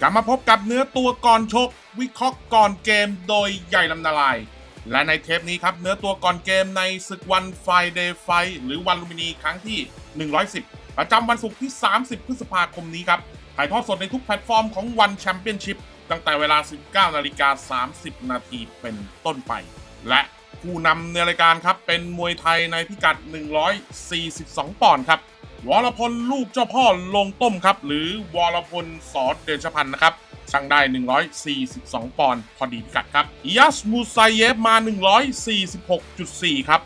กลับมาพบกับเนื้อตัวก่อนชก วิเคราะห์ก่อนเกมโดยใหญ่ลำนาลาย และในเทปนี้ครับ เนื้อตัวก่อนเกมในศึกวันไฟเดย์ไฟหรือวันลูมินีครั้งที่ 110 ประจำวันศุกร์ที่ 30 พฤษภาคมนี้ครับ ถ่ายทอดสดในทุกแพลตฟอร์มของวันแชมเปี้ยนชิพตั้งแต่เวลา 19 นาฬิกา 30 นาทีเป็นต้นไป และผู้นำในรายการครับเป็นมวยไทยในพิกัด 142 ปอนด์ครับ วรพลลูกเจ้าพ่อลงต้มครับ หรือวรพลสอดเดชพันธ์นะครับช่างได้ 142 ปอนด์พอดีกัดครับอิยัสมูไซเยฟมา 146.4 ครับ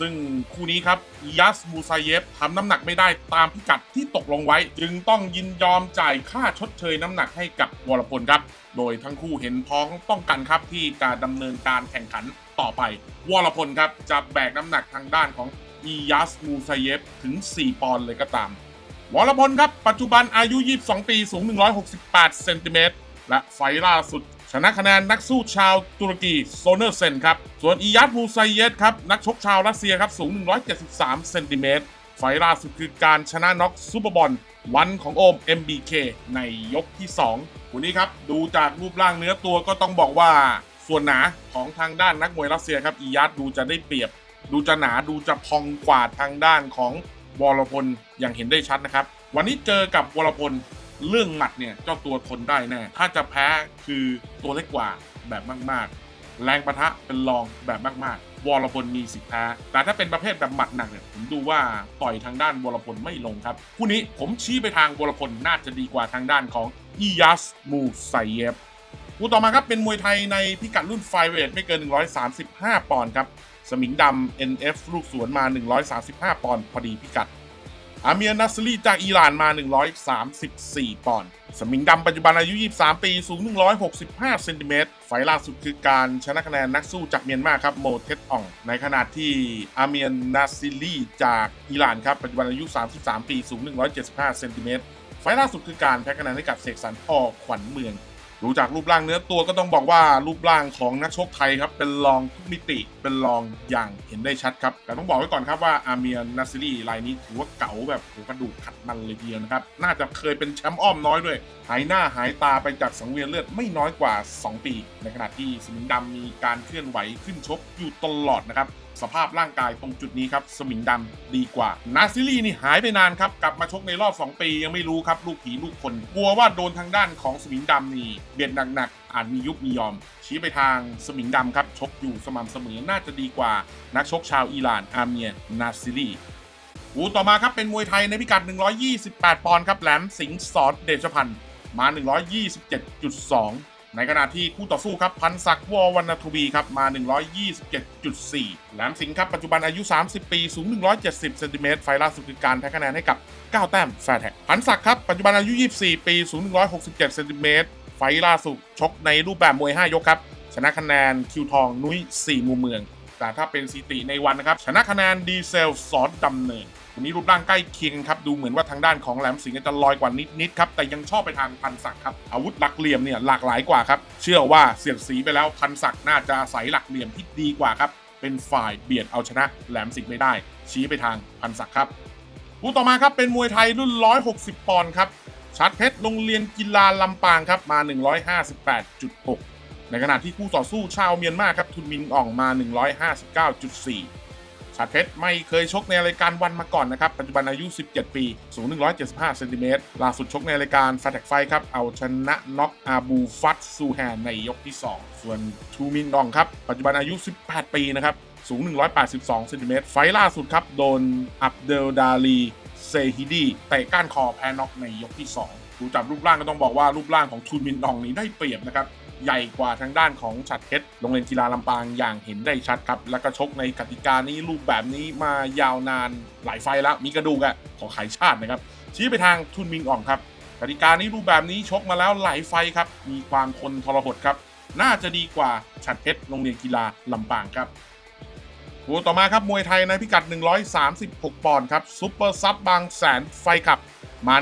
ซึ่งคู่นี้ครับอิยัสมูไซเยฟทำน้ำหนักไม่ได้ตามพิกัดที่ตกลงไว้ จึงต้องยินยอมจ่ายค่าชดเชยน้ำหนักให้กับวรพลครับ โดยทั้งคู่เห็นพ้องต้องกันครับที่การดำเนินการแข่งขันต่อไป วรพลครับจะแบกน้ำหนักทางด้านของ อียัสมูไซเยฟถึง 4 ปอนด์เลยก็ตามวรพลครับ ปัจจุบันอายุ 22 ปีสูง 168 เซนติเมตรและไฟล่าสุด ชนะคะแนนนักสู้ชาวตุรกีโซเนอร์เซนครับ ส่วนอียัสมูไซเยฟครับ นักชกชาวรัสเซียครับ สูง 173 เซนติเมตรไฟล่าสุดคือการชนะน็อกซูเปอร์บอลวันของโอม MBK ในยกที่2คู่นี้ครับ ดูจากรูปร่างเนื้อตัวก็ต้องบอกว่า ส่วนหนาของทางด้านนักมวยรัสเซียครับอียัสดูจะได้เปรียบ ดูจะหนาดูจะพองกว่าทางด้านของวรพลอย่างเห็นได้ชัดนะครับ วันนี้เจอกับวรพลเรื่องหมัดเนี่ยเจ้าตัวทนได้แน่ถ้าจะแพ้คือตัวเล็กกว่าแบบมากๆ แรงประทะเป็นรองแบบมากๆ วรพลมีสิทธิ์แพ้แต่ถ้าเป็นประเภทแบบหมัดหนักเนี่ยผมดูว่าต่อยทางด้านวรพลไม่ลงครับคู่นี้ผมชี้ไปทางวรพลน่าจะดีกว่าทางด้านของอียัสมูไซเยฟ คู่ต่อมาครับเป็นมวยไทยในพิกัดรุ่นไฟเวทไม่เกิน 135 ปอนด์ครับ สมิงดำ NF ลูกสวนมา 135 ปอนด์พอดีพิกัด อาเมียนัสลีจากอิหร่านมา 134 ปอนด์ สมิงดำปัจจุบันอายุ 23 ปี สูง 165 เซนติเมตร ไฟล่าสุดคือการชนะคะแนนนักสู้จากเมียนมาครับโมเทสอ่อง ในขณะที่อาเมียนัสลีจากอิหร่านครับปัจจุบันอายุ 33 ปี สูง 175 เซนติเมตร ไฟล่าสุดคือการแพ้คะแนนให้กับเสกสรรพ่อขวัญเมือง ดูจากรูปร่างเนื้อตัวก็ต้องบอกว่ารูปร่างของนักชกไทยครับ เป็นรองทุกมิติเป็นรองอย่างเห็นได้ชัดครับ แต่ต้องบอกไว้ก่อนครับว่าอาเมียนาซิลีรายนี้ถือว่าเก๋าแบบกระดูกขัดมันเลยเดียวนะครับ น่าจะเคยเป็นแชมป์อ้อมน้อยด้วย หายหน้าหายตาไปจากสังเวียนเลือดไม่น้อยกว่า 2 ปี ในขณะที่สมิงดำมีการเคลื่อนไหวขึ้นชกอยู่ตลอดนะครับ สภาพร่างกายตรงจุดนี้ครับ สมิงดำดีกว่า นาซิลีนี่หายไปนานครับ กลับมาชกในรอบ 2 ปียังไม่รู้ครับ ลูกผีลูกคนกลัวว่าโดนทางด้านของสมิงดำนี่เบียดหนักๆอาจมียุบมียอม ชี้ไปทางสมิงดำครับ ชกอยู่สม่ำเสมอน่าจะดีกว่า นักชกชาวอิหร่านอาเมียนาซิลีคู่ต่อมาครับเป็นมวยไทยในพิกัด 128 ปอนด์ครับแหลมสิงห์สอนเดชพันธ์มา 127.2 ในขณะที่คู่ต่อสู้ครับพันศักดิ์วอวรรณทวีครับมา 127.4แหลมสิงห์ครับปัจจุบันอายุ 30 ปีสูง 170เซนติเมตรไฟล่าสุดคือการแพ้คะแนนให้กับ 9 แต้มแฟร์แท็กพันศักดิ์ครับปัจจุบันอายุ 24 ปีสูง 167เซนติเมตรไฟล่าสุดชกในรูปแบบมวย 5 ยกครับชนะคะแนนคิวทองนุ้ย4มุมเมือง แต่ถ้าเป็นสิติในวันนะครับชนะคะแนนดีเซลสอนดำเนิน วันนี้รูปร่างใกล้เคียงกันครับ ดูเหมือนว่าทางด้านของแหลมสิงห์จะลอยกว่านิดๆครับ แต่ยังชอบไปทางพันศักดิ์ครับ อาวุธหลักเหลี่ยมเนี่ยหลากหลายกว่าครับ เชื่อว่าเสียดสีไปแล้วพันศักดิ์น่าจะอาศัยหลักเหลี่ยมที่ดีกว่าครับ เป็นฝ่ายเบียดเอาชนะแหลมสิงห์ไม่ได้ ชี้ไปทางพันศักดิ์ครับคู่ต่อมาครับเป็นมวยไทยรุ่น 160 ปอนด์ครับชัดเพชรโรงเรียนกีฬาลำปางครับมา 158.6 ในขณะที่คู่ต่อสู้ชาวเมียนมาครับทุนมินอ่องมา 159.4 ชาเพชรไม่เคยชกในรายการวันมาก่อนนะครับ ปัจจุบันอายุ 17 ปี สูง 175เซนติเมตรล่าสุดชกในรายการฟ a แท็กไฟครับ เอาชนะน็อกอาบูฟัตซูแฮนในยกที่ 2 ส่วนทูมินดองครับ ปัจจุบันอายุ 18 ปีนะครับ สูง 182เซนติเมตรไฟล์ล่าสุดครับ โดนอับเดลดาลีเซฮิดีเตะก้านคอแพ้น็อกในยกที่2ดูจากรูปร่างก็ต้องบอกว่ารูปร่างของทูมินดองนี้ได้เปรียบนะครับ ใหญ่กว่าทางด้านของฉัดเพชรโรงเรียนกีฬาลำปางอย่างเห็นได้ชัดครับ แล้วก็ชกในกติกานี้รูปแบบนี้มายาวนานหลายไฟแล้วมีกระดูกอะของขายชาตินะครับ ชี้ไปทางทุนมิงอ่องครับกติกานี้รูปแบบนี้ชกมาแล้วหลายไฟครับ มีความคนทรหดครับ น่าจะดีกว่าฉัดเพชรโรงเรียนกีฬาลำปางครับคู่ต่อมาครับมวยไทยในพิกัด 136 ปอนด์ครับซุปเปอร์ซับบางแสนไฟขับ มา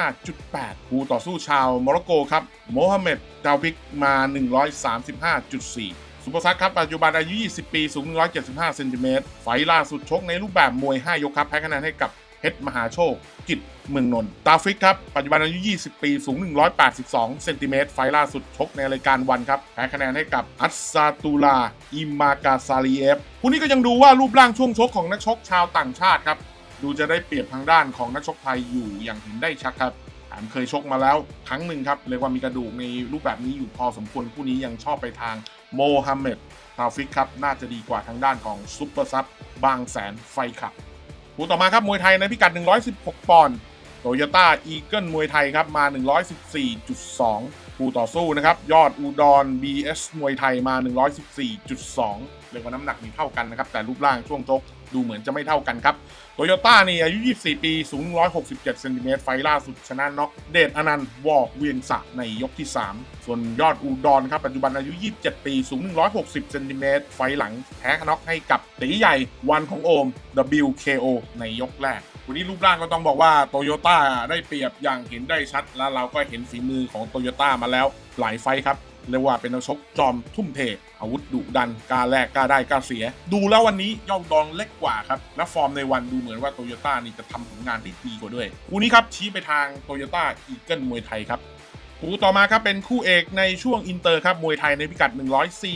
135.8 คู่ต่อสู้ชาวโมร็อกโกครับโมฮัมเหม็ดดาวิกมา 135.4ซุปเปอร์ซับครับปัจจุบันอายุ 20 ปี สูง 175 เซนติเมตรไฟล่าสุดชกในรูปแบบมวย 5 ยกครับแพ้คะแนนให้กับเพชรมหาโชค กิจเมืองนนท์ตาฟิกครับ ปัจจุบันอายุ 20 ปี สูง 182 เซนติเมตรไฟล์ล่าสุดชกในรายการวันครับ แพ้คะแนนให้กับอัสซาตูลา อิมากาซาลีเอฟคู่นี้ก็ยังดูว่ารูปร่างช่วงชกของนักชกชาวต่างชาติครับ ดูจะได้เปรียบทางด้านของนักชกไทยอยู่อย่างเห็นได้ชัดครับแถมเคยชกมาแล้วครั้งหนึ่งครับเรียกว่ามีกระดูกในรูปแบบนี้อยู่พอสมควรคู่นี้ยังชอบไปทางโมฮัมเหม็ดทาฟิกครับน่าจะดีกว่าทางด้านของซุปเปอร์ซับบางแสนไฟขับคู่ต่อมาครับมวยไทยในพิกัด 116 ปอนด์โตโยต้าอีเกิลมวยไทยครับมา 114.2 คู่ต่อสู้นะครับ ยอดอุดร BS มวยไทยมา 114.2 เรียกว่าน้ำหนักมีเท่ากันนะครับ แต่รูปร่างช่วงชก ดูเหมือนจะไม่เท่ากันครับโตโยต้านี่อายุ 24 ปี สูง 167 เซนติเมตร ไฟล่าสุดชนะน็อกเดชอนันต์วอกเวียงสะในยกที่ 3 ส่วนยอดอุดรครับ ปัจจุบันอายุ 27 ปี สูง 160 เซนติเมตร ไฟหลังแพ้น็อกให้กับตีใหญ่วันของโอม WKO ในยกแรก วันนี้รูปร่างก็ต้องบอกว่าโตโยต้าได้เปรียบอย่างเห็นได้ชัด และเราก็เห็นฝีมือของโตโยต้ามาแล้วหลายไฟครับ เรียกว่าเป็นนักชกจอมทุ่มเท อาวุธดุดันกล้าแลกกล้าได้กล้าเสีย ดูแล้ววันนี้ย่อดองเล็กกว่าครับ และฟอร์มในวันดูเหมือนว่าโตโยต้านี่จะทำผลงานได้ดีกว่าด้วย คู่นี้ครับชี้ไปทางโตโยต้าอีเกิลมวยไทยครับคู่ต่อมาครับเป็นคู่เอกในช่วงอินเตอร์ครับมวยไทยในพิกัด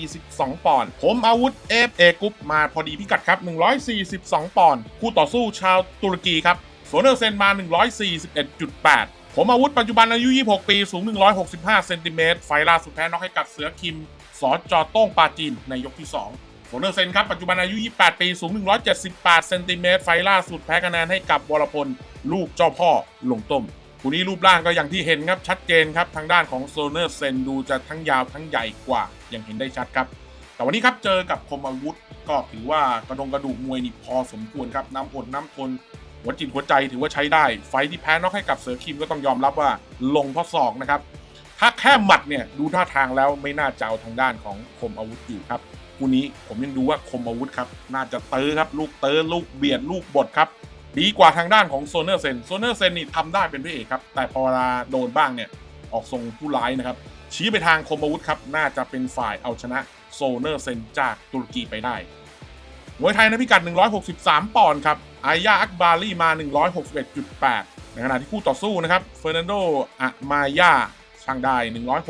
142 ปอนด์ผมอาวุธเอฟเอกรุ๊ปมาพอดีพิกัดครับ 142 ปอนด์คู่ต่อสู้ชาวตุรกีครับโซเนอร์เซนมา 141.8 ผมอาวุธปัจจุบันอายุ 26 ปี สูง 165 เซนติเมตรไฟล่าสุดแพ้น็อกให้กับเสือคิม สอจอโต้งปาจีนในยกที่2โฟเนอร์เซนครับ ปัจจุบันอายุ 28 ปี สูง 178 เซนติเมตรไฟล่าสุดแพ้คะแนนให้กับวรพล ลูกเจ้าพ่อลงต้มคู่นี้รูปร่างก็อย่างที่เห็นครับชัดเจนครับทางด้านของโซเนอร์เซนดูจะทั้งยาวทั้งใหญ่กว่าอย่างเห็นได้ชัดครับ แต่วันนี้ครับเจอกับคมอาวุธก็ถือว่ากระดงกระดูกมวยนี่พอสมควรครับน้ำอดน้ำทน หัวจิตหัวใจถือว่าใช้ได้ ไฟที่แพ้น็อกให้กับเสือคิมก็ต้องยอมรับว่าลงเพราะศอกนะครับ ถ้าแค่หมัดเนี่ยดูท่าทางแล้วไม่น่าจะเอาทางด้านของคมอาวุธอยู่ครับคู่นี้ผมยังดูว่าคมอาวุธครับ น่าจะเตอครับลูกเตอลูกเบียดลูกบดครับดีกว่าทางด้านของโซเนอร์เซนโซเนอร์เซนนี่ทำได้เป็นพระเอกครับ แต่พอเวลาโดนบ้างเนี่ยออกทรงผู้ร้ายนะครับ ชี้ไปทางคมอาวุธครับ น่าจะเป็นฝ่ายเอาชนะโซเนอร์เซนจากตุรกีไปได้มวยไทยในพิกัด 163 ปอนด์ครับ อายาอักบาลีมา 161.8 ในขณะที่คู่ต่อสู้นะครับเฟอร์นันโดอะมายาช่างได้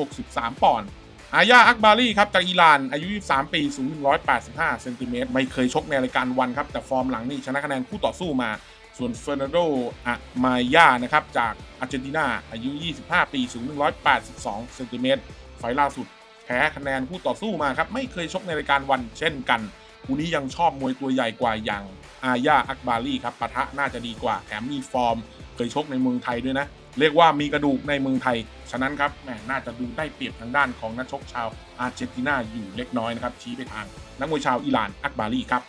163 ปอนด์อายาอักบาลีครับจากอิหร่านอายุ 23 ปีสูง 185 เซนติเมตรไม่เคยชกในรายการวันครับ แต่ฟอร์มหลังนี่ชนะคะแนนคู่ต่อสู้มา ส่วนเฟอร์นันโดอะมายานะครับจากอาร์เจนตินาอายุ 25 ปีสูง 182 เซนติเมตรไฟล่าสุดแพ้คะแนนคู่ต่อสู้มาครับไม่เคยชกในรายการวันเช่นกันคู่นี้ยังชอบมวยตัวใหญ่กว่าอย่าง อาญาอักบาลีครับปะทะน่าจะดีกว่าแถมมีฟอร์ม เคยชกในเมืองไทยด้วยนะ เรียกว่ามีกระดูกในเมืองไทย ฉะนั้นครับแหมน่าจะดูได้เปรียบทางด้านของนักชกชาวอาร์เจนตินาอยู่เล็กน้อยนะครับชี้ไปทางนักมวยชาวอิหร่านอักบาลีครับ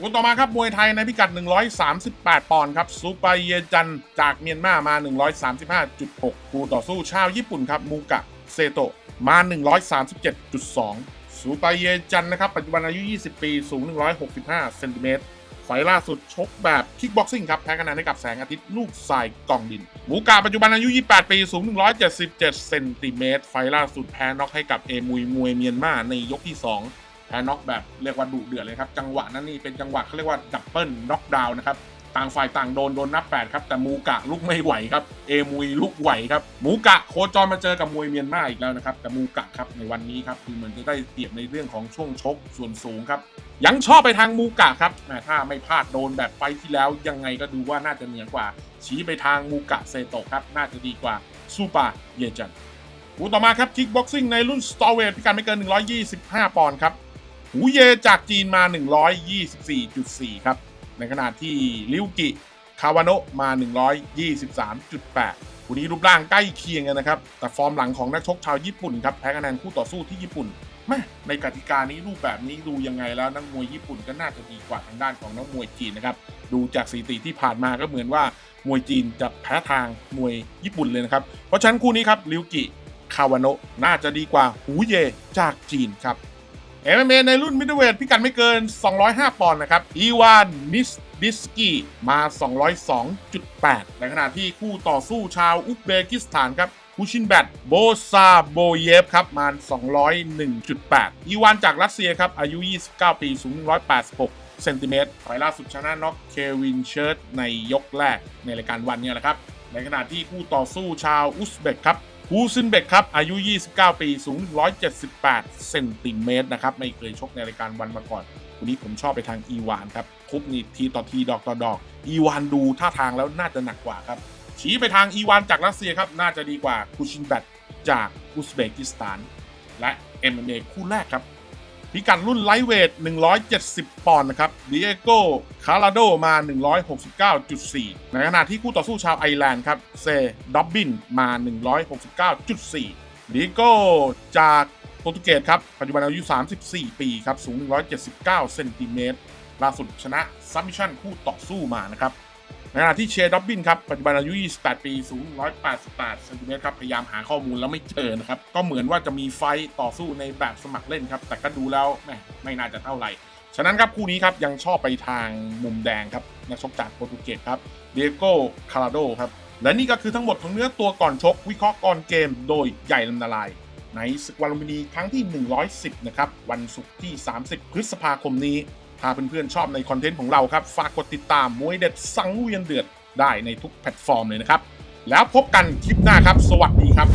คู่ต่อมาครับมวยไทยในพิกัด 138 ปอนด์ครับซูปาเยจันจากเมียนมามา 135.6 คู่ต่อสู้ชาวญี่ปุ่นครับมูกะเซโตะมา 137.2 ซูปาเยจันนะครับ ปัจจุบันอายุ 20 ปี สูง 165 เซนติเมตรไฟล่าสุดชกแบบคิกบ็อกซิ่งครับ แพ้คะแนนให้กับแสงอาทิตย์ลูกทรายกองดิน หมูกาปัจจุบันอายุ 28 ปี สูง 177 เซนติเมตรไฟล์ล่าสุดแพ้น็อกให้กับเอมุยมวยเมียนมาในยกที่ 2 แพ้น็อกแบบเรียกว่าดุเดือดเลยครับ จังหวะนั้นนี่เป็นจังหวะเขาเรียกว่าดับเบิลน็อกดาวน์นะครับ ต่างฝ่ายต่างโดนโดนนับ8ครับแต่มูกะลุกไม่ไหวครับเอมุยลุกไหวครับมูกะโคจรมาเจอกับมวยเมียนมาอีกแล้วนะครับแต่มูกะครับในวันนี้ครับดูเหมือนจะได้เปรียบในเรื่องของช่วงชกส่วนสูงครับยังชอบไปทางมูกะครับแหมถ้าไม่พลาดโดนแบบไฟท์ที่แล้วยังไงก็ดูว่าน่าจะเหนือกว่า ชี้ไปทางมูกะเซโตะครับน่าจะดีกว่าซูปาเยจันคู่ต่อมาครับคิกบ็อกซิ่งในรุ่นสตอเวทพิการไม่เกิน 125 ปอนด์ครับหูเยจากจีนมา 124.4 ครับ ในขณะที่ลิวกิคาวาโนะมา 123.8คู่นี้รูปร่างใกล้เคียงกันนะครับ แต่ฟอร์มหลังของนักชกชาวญี่ปุ่นครับแพ้คะแนนคู่ต่อสู้ที่ญี่ปุ่นแม่ในกติกานี้รูปแบบนี้ดูยังไงแล้วนักมวยญี่ปุ่นก็น่าจะดีกว่าทางด้านของนักมวยจีนนะครับ ดูจากสถิติที่ผ่านมาก็เหมือนว่ามวยจีนจะแพ้ทางมวยญี่ปุ่นเลยนะครับ เพราะฉะนั้นคู่นี้ครับลิวกิคาวาโนะน่าจะดีกว่าหูเยจากจีนครับ เอ็มเอในรุ่นมิดเดิลเวทพิกัดไม่เกิน 205 ปอนด์นะครับ อีวานนิสบิสกี้มา 202.8 ในขณะที่คู่ต่อสู้ชาวอุซเบกิสถานครับคูชินแบตโบซาโบเยฟครับมา 201.8 อีวานจากรัสเซียครับ อายุ 29 ปีสูง 186 เซนติเมตรไฟล่าสุดชนะน็อกเควินเชิร์ตในยกแรกในรายการวันนี่ยแหละครับ ในขณะที่คู่ต่อสู้ชาวอุซเบกครับ ฮูซินเบกครับ อายุ 29 ปี สูง 178 เซนติเมตรนะครับ ไม่เคยชกในรายการวันมาก่อน วันนี้ผมชอบไปทางอีวานครับ คุบนี่ทีต่อทีดอกต่อดอก อีวานดูท่าทางแล้วน่าจะหนักกว่าครับ ชี้ไปทางอีวานจากรัสเซียครับ น่าจะดีกว่าคูชินแบตจากอุซเบกิสถาน และ MMA คู่แรกครับ พิกัดรุ่นไลท์เวท 170 ปอนด์นะครับดิเอโก้คาราโดมา 169.4 ในขณะที่คู่ต่อสู้ชาวไอร์แลนด์ครับ เซด็อบบินมา 169.4ดิโก้จากโปรตุเกสครับ ปัจจุบันอายุ 34 ปีครับ สูง 179 เซนติเมตรล่าสุดชนะซัมมิชันคู่ต่อสู้มานะครับ ขณะที่เชดด็อบบินครับปัจจุบันอายุ 28 ปี สูง 188ซนติเมตรครับ พยายามหาข้อมูลแล้วไม่เจอนะครับ ก็เหมือนว่าจะมีไฟต่อสู้ในแบบสมัครเล่นครับ แต่ก็ดูแล้วแหมไม่น่าจะเท่าไหร่ ฉะนั้นครับคู่นี้ครับยังชอบไปทางมุมแดงครับนักชกจากโปรตุเกสครับเดโก้คาราโดครับ และนี่ก็คือทั้งหมดของเนื้อตัวก่อนชก วิเคราะห์ก่อนเกม โดยใหญ่ลำนาลาย ในศึกวันลุมพินีครั้งที่ 110 นะครับวันศุกร์ที่ 30 พฤษภาคมนี้ ถ้าเพื่อนๆชอบในคอนเทนต์ของเราครับ ฝากกดติดตามมวยเด็ดสังเวียนเดือดได้ในทุกแพลตฟอร์มเลยนะครับ แล้วพบกันคลิปหน้าครับ สวัสดีครับ